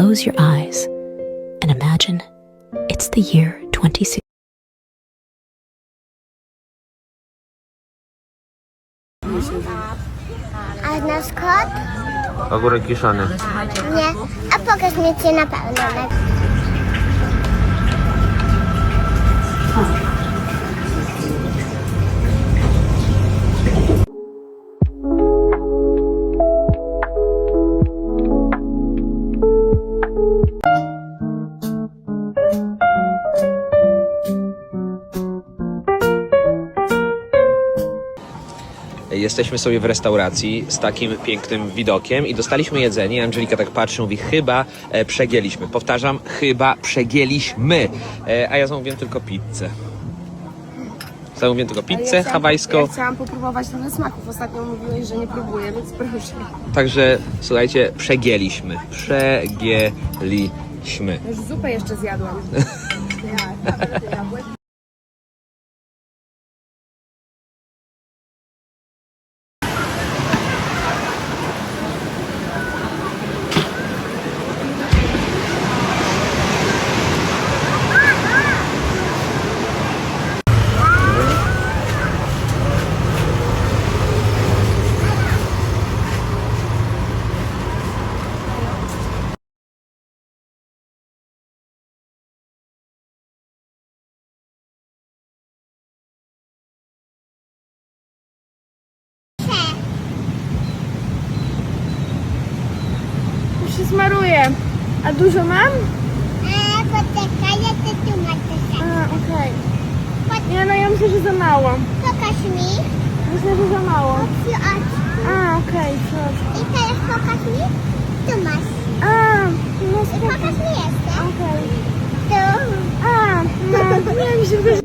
close your eyes and imagine it's the year 2016. A znasz kod? Ogórek kiszony. Nie. A pokaż mi cię na pewno. Jesteśmy sobie w restauracji z takim pięknym widokiem i dostaliśmy jedzenie. Angelika tak patrzy, mówi, chyba e, przegięliśmy. Powtarzam, chyba przegięliśmy. E, a ja zamówiłem tylko pizzę. Zamówiłem tylko pizzę chciałam- hawajską. Ja chciałam popróbować trochę smaków. Ostatnio mówiłeś, że nie próbuję, więc proszę. Także słuchajcie, przegięliśmy. Przegięliśmy. Już zupę jeszcze zjadłam. Już się smaruję. A dużo mam? E, poczekaj, ja te tłumaczę. A, okej. Nie, no ja myślę, że za mało. Pokaż mi. Myślę, że za mało. Oczy. A, okej, okay, I teraz pokaż mi. Tu masz. A, no I spoko. pokaż mi jeszcze. Okej. Tu. A, no, nie, mi się wydaje,